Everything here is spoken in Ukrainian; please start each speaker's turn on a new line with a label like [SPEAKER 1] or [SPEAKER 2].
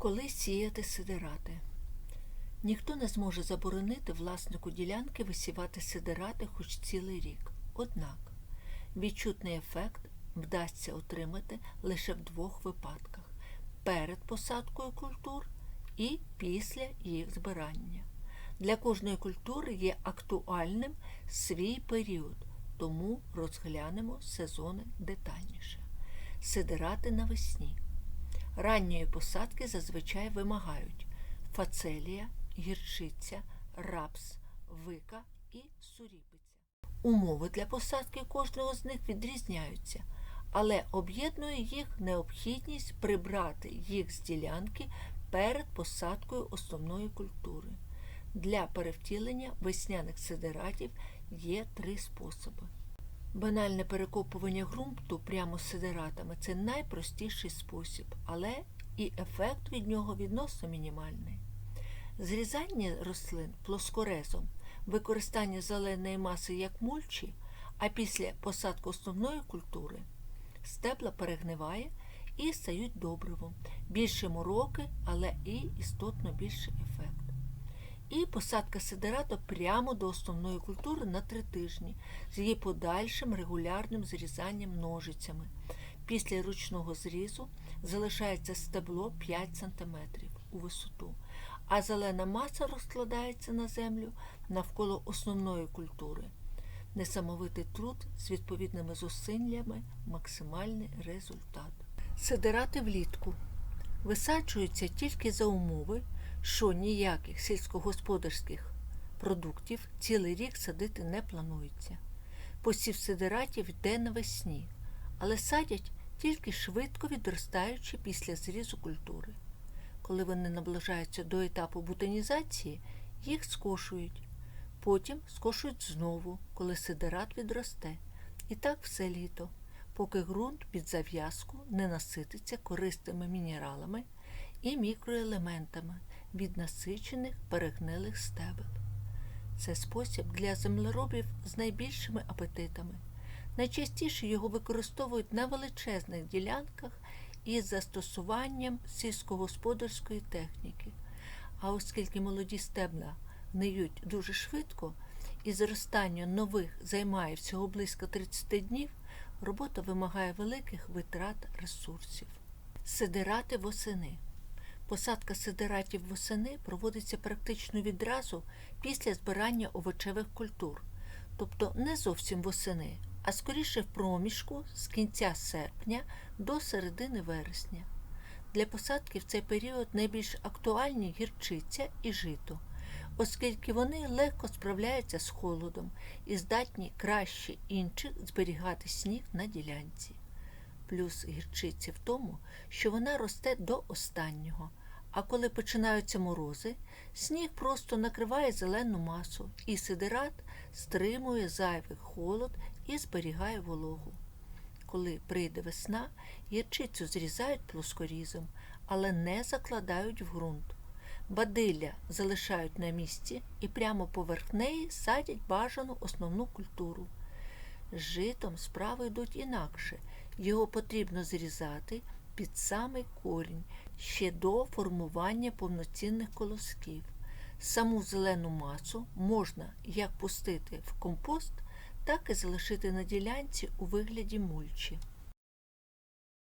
[SPEAKER 1] Коли сіяти сидирати? Ніхто не зможе заборонити власнику ділянки висівати сидирати хоч цілий рік. Однак відчутний ефект вдасться отримати лише в двох випадках перед посадкою культур і після їх збирання. Для кожної культури є актуальним свій період, тому розглянемо сезони детальніше. Сидирати навесні. Ранньої посадки зазвичай вимагають фацелія, гірчиця, рапс, вика і суріпиця. Умови для посадки кожного з них відрізняються, але об'єднує їх необхідність прибрати їх з ділянки перед посадкою основної культури. Для перевтілення весняних сидератів є три способи. Банальне перекопування ґрунту прямо з сидератами це найпростіший спосіб, але і ефект від нього відносно мінімальний. Зрізання рослин плоскорезом, використання зеленої маси як мульчі, а після посадки основної культури стебла перегниває і стають добривом. Більше мороки, але і істотно більший ефект. І посадка сидерату прямо до основної культури на три тижні з її подальшим регулярним зрізанням ножицями. Після ручного зрізу залишається стебло 5 см у висоту, а зелена маса розкладається на землю навколо основної культури. Несамовитий труд з відповідними зусиллями максимальний результат. Сидирати влітку висаджуються тільки за умови, що ніяких сільськогосподарських продуктів цілий рік садити не планується. Посів сидиратів йде навесні, але садять тільки швидко відростаючи після зрізу культури. Коли вони наближаються до етапу бутонізації, їх скошують. Потім скошують знову, коли сидират відросте. І так все літо, поки ґрунт під зав'язку не насититься корисними мінералами і мікроелементами від насичених перегнилих стебел. Це спосіб для землеробів з найбільшими апетитами. Найчастіше його використовують на величезних ділянках із застосуванням сільськогосподарської техніки. А оскільки молоді стебла гниють дуже швидко, і зростання нових займає всього близько 30 днів, робота вимагає великих витрат ресурсів. Сидирати восени. Посадка сидиратів восени проводиться практично відразу після збирання овочевих культур, тобто не зовсім восени, а скоріше в проміжку з кінця серпня до середини вересня. Для посадки в цей період найбільш актуальні гірчиця і жито, оскільки вони легко справляються з холодом і здатні краще інших зберігати сніг на ділянці. Плюс гірчиці в тому, що вона росте до останнього. А коли починаються морози, сніг просто накриває зелену масу, і сидират стримує зайвий холод і зберігає вологу. Коли прийде весна, гірчицю зрізають плоскорізом, але не закладають в ґрунт. Бадилля залишають на місці і прямо поверх неї садять бажану основну культуру. З житом справи йдуть інакше. Його потрібно зрізати під самий корінь ще до формування повноцінних колосків. Саму зелену масу можна як пустити в компост, так і залишити на ділянці у вигляді мульчі.